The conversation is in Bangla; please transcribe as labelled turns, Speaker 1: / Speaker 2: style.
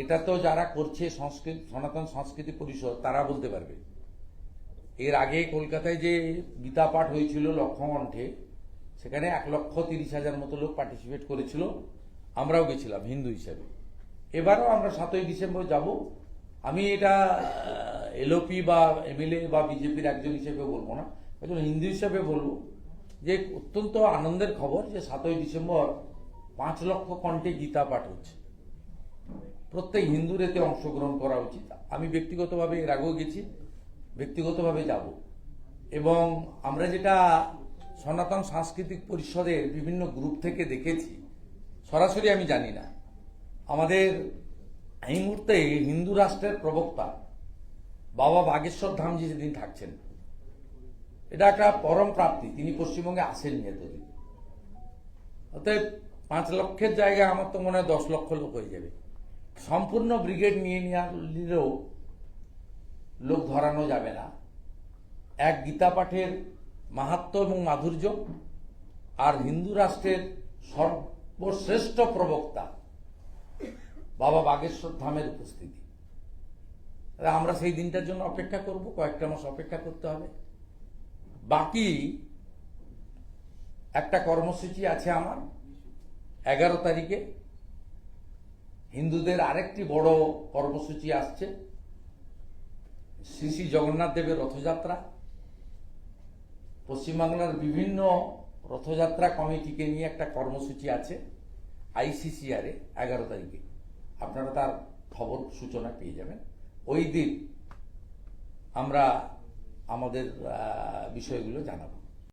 Speaker 1: এটা তো যারা করছে সংস্কৃত, সনাতন সংস্কৃতি পরিষদ, তারা বলতে পারবে। এর আগে কলকাতায় যে গীতা পাঠ হয়েছিল লক্ষকণ্ঠে সেখানে এক লক্ষ তিরিশ হাজার মতো লোক পার্টিসিপেট করেছিল। আমরাও গেছিলাম হিন্দু হিসেবে। এবারও আমরা সাতই ডিসেম্বর যাব। আমি এটা এলওপি বা এমএলএ বা বিজেপির একজন হিসেবে বলব না, একজন হিন্দু হিসেবে বলব যে অত্যন্ত আনন্দের খবর যে সাতই ডিসেম্বর পাঁচ লক্ষ কণ্ঠে গীতা পাঠ হচ্ছে। প্রত্যেক হিন্দুর এতে অংশগ্রহণ করা উচিত। আমি ব্যক্তিগতভাবে এর আগেও গেছি, ব্যক্তিগতভাবে যাব। এবং আমরা যেটা সনাতন সাংস্কৃতিক পরিষদের বিভিন্ন গ্রুপ থেকে দেখেছি, সরাসরি আমি জানি না। আমাদের এই মুহূর্তে হিন্দু রাষ্ট্রের প্রবক্তা বাবা বাগেশ্বর ধামজি যেদিন থাকছেন। এটা একটা পরম প্রাপ্তি, তিনি পশ্চিমবঙ্গে আসেননি এতদিন। অতএব পাঁচ লক্ষের জায়গায় আমার তো মনে হয় দশ লক্ষ লোক হয়ে যাবে। সম্পূর্ণ ব্রিগেড নিয়ে নিলেও লোক ধরানো যাবে না। এক গীতা পাঠের মাহাত্ম এবং মাধুর্য আর হিন্দু রাষ্ট্রের সর্বশ্রেষ্ঠ প্রবক্তা বাবা বাগেশ্বর ধামের উপস্থিতি। আমরা সেই দিনটার জন্য অপেক্ষা করব, কয়েকটা মাস অপেক্ষা করতে হবে। বাকি একটা কর্মসূচি আছে আমার, এগারো তারিখে। হিন্দুদের আরেকটি বড় কর্মসূচি আসছে। শ্রী শ্রী জগন্নাথ দেবের রথযাত্রা। পশ্চিমবাংলার বিভিন্ন রথযাত্রা কমিটিকে নিয়ে একটা কর্মসূচি আছে আইসিসিআরে এগারো তারিখে। আপনারা তার খবর সূচনা পেয়ে যাবেন। ওই দিন আমরা আমাদের বিষয়গুলো জানাব।